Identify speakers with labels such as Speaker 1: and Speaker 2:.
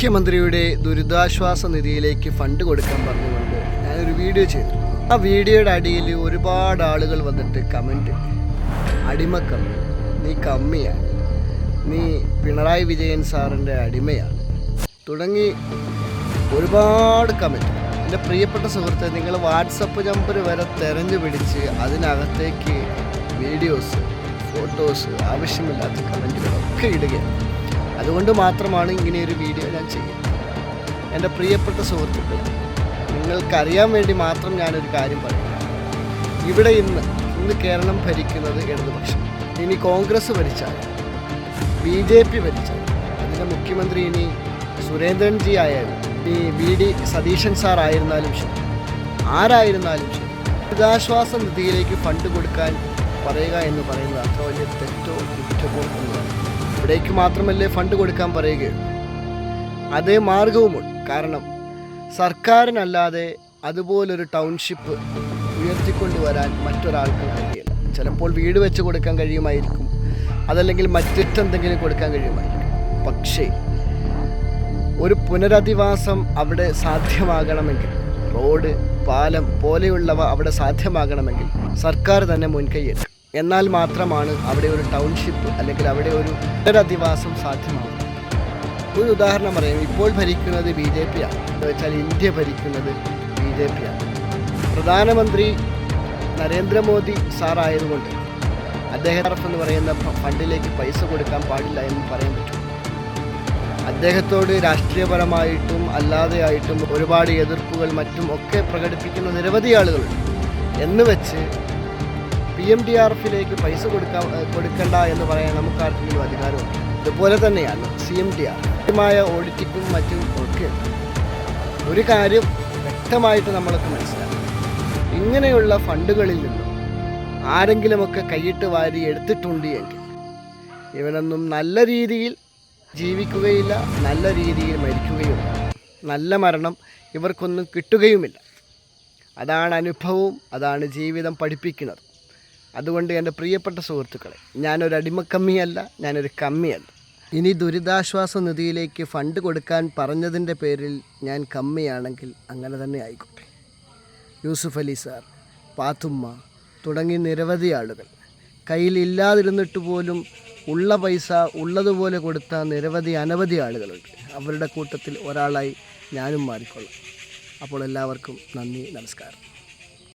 Speaker 1: മുഖ്യമന്ത്രിയുടെ ദുരിതാശ്വാസ നിധിയിലേക്ക് ഫണ്ട് കൊടുക്കാൻ പറഞ്ഞുകൊണ്ട് ഞാനൊരു വീഡിയോ ചെയ്തു. ആ വീഡിയോയുടെ അടിയിൽ ഒരുപാട് ആളുകൾ വന്നിട്ട് കമന്റ് അടിമക്കം നീ കമ്മിയാണ്. നീ പിണറായി വിജയൻ സാറിന്റെ അടിമയാണ്. തുടങ്ങി ഒരുപാട് കമന്റ് എന്റെ പ്രിയപ്പെട്ട സുഹൃത്തെ നിങ്ങൾ വാട്സപ്പ് നമ്പർ വരെ തെരഞ്ഞു പിടിച്ച് അതിനകത്തേക്ക് വീഡിയോസ് ഫോട്ടോസ് ആവശ്യമില്ലാത്ത കമന്റുകളൊക്കെ ഇടുകയാണ്. അതുകൊണ്ട് മാത്രമാണ് ഇങ്ങനെയൊരു വീഡിയോ ഞാൻ ചെയ്യുന്നത്. എന്റെ പ്രിയപ്പെട്ട സുഹൃത്തുക്കൾ നിങ്ങൾക്കറിയാൻ വേണ്ടി മാത്രം ഞാനൊരു കാര്യം പറയുന്നു. ഇവിടെ ഇന്ന് ഇന്ന് കേരളം ഭരിക്കുന്നത് ഇടതുപക്ഷം. ഇനി കോൺഗ്രസ് ഭരിച്ചാൽ ബി ജെ പി ഭരിച്ചാൽ അതിന്റെ മുഖ്യമന്ത്രി ഇനി സുരേന്ദ്രൻജി ആയാലും ഈ വി ഡി സതീശൻ സാർ ആയിരുന്നാലും ശരി ആരായിരുന്നാലും ശരി ദുരിതാശ്വാസ നിധിയിലേക്ക് ഫണ്ട് കൊടുക്കാൻ പറയുക എന്ന് പറയുന്നത് അത്ര വലിയ തെറ്റോ കുറ്റമോ ഒന്നുമല്ല. ഇവിടേക്ക് മാത്രമല്ലേ ഫണ്ട് കൊടുക്കാൻ പറയുകയുള്ളൂ അതേ മാർഗവുമുണ്ട്. കാരണം സർക്കാരിനല്ലാതെ അതുപോലൊരു ടൗൺഷിപ്പ് ഉയർത്തിക്കൊണ്ടുവരാൻ മറ്റൊരാൾക്ക് കഴിയില്ല. ചിലപ്പോൾ വീട് വെച്ച് കൊടുക്കാൻ കഴിയുമായിരിക്കും. അതല്ലെങ്കിൽ മറ്റെന്തെങ്കിലും കൊടുക്കാൻ കഴിയുമായിരിക്കും. പക്ഷേ ഒരു പുനരധിവാസം അവിടെ സാധ്യമാകണമെങ്കിൽ റോഡ് പാലം പോലെയുള്ളവ അവിടെ സാധ്യമാകണമെങ്കിൽ സർക്കാർ തന്നെ മുൻകൈയെടുക്കും എന്നാൽ മാത്രമാണ് അവിടെ ഒരു ടൗൺഷിപ്പ് അല്ലെങ്കിൽ അവിടെ ഒരു പുനരധിവാസം സാധ്യമാകുന്നത് ഒരു ഉദാഹരണം പറയാം. ഇപ്പോൾ ഭരിക്കുന്നത് ബി ജെ പി ആണ്. എന്ന് വെച്ചാൽ ഇന്ത്യ ഭരിക്കുന്നത് ബി ജെ പി ആണ്. പ്രധാനമന്ത്രി നരേന്ദ്രമോദി സാറായതുകൊണ്ട് അദ്ദേഹം എന്ന് പറയുന്ന ഫണ്ടിലേക്ക് പൈസ കൊടുക്കാൻ പാടില്ല എന്ന് പറയാൻ പറ്റും. അദ്ദേഹത്തോട് രാഷ്ട്രീയപരമായിട്ടും അല്ലാതെയായിട്ടും ഒരുപാട് എതിർപ്പുകൾ മറ്റും ഒക്കെ പ്രകടിപ്പിക്കുന്ന നിരവധി ആളുകളുണ്ട്. എന്ന് വെച്ച് പി എം ഡി ആർ എഫിലേക്ക് പൈസ കൊടുക്കാൻ കൊടുക്കണ്ട എന്ന് പറയാൻ നമുക്ക് ആർക്കെങ്കിലും അധികാരമുണ്ട്. ഇതുപോലെ തന്നെയാണ് സി എം ഡി ആർ. കൃത്യമായ ഓഡിറ്റിക്കും മറ്റും ഒക്കെ ഒരു കാര്യം വ്യക്തമായിട്ട് നമ്മൾക്ക് മനസ്സിലാക്കണം. ഇങ്ങനെയുള്ള ഫണ്ടുകളിൽ നിന്നും ആരെങ്കിലുമൊക്കെ കൈയിട്ട് വാരി എടുത്തിട്ടുണ്ട് എങ്കിൽ ഇവനൊന്നും നല്ല രീതിയിൽ ജീവിക്കുകയില്ല നല്ല രീതിയിൽ മരിക്കുകയുമില്ല. നല്ല മരണം ഇവർക്കൊന്നും കിട്ടുകയുമില്ല. അതാണ് അനുഭവവും അതാണ് ജീവിതം പഠിപ്പിക്കുന്നത്. അതുകൊണ്ട് എന്റെ പ്രിയപ്പെട്ട സുഹൃത്തുക്കളെ ഞാനൊരു അടിമക്കമ്മിയല്ല ഞാനൊരു കമ്മിയല്ല. ഇനി ദുരിതാശ്വാസ നിധിയിലേക്ക് ഫണ്ട് കൊടുക്കാൻ പറഞ്ഞതിന്റെ പേരിൽ ഞാൻ കമ്മിയാണെങ്കിൽ അങ്ങനെ തന്നെ ആയിക്കോട്ടെ. യൂസുഫ് അലി സാർ പാത്തുമ്മ തുടങ്ങി നിരവധി ആളുകൾ. കയ്യിലില്ലാതിരുന്നിട്ട് പോലും ഉള്ള പൈസ ഉള്ളതുപോലെ കൊടുത്ത നിരവധി അനവധി ആളുകളുണ്ട്. അവരുടെ കൂട്ടത്തിൽ ഒരാളായി ഞാനും മാറിക്കൊള്ളാം. അപ്പോൾ എല്ലാവർക്കും നന്ദി നമസ്കാരം.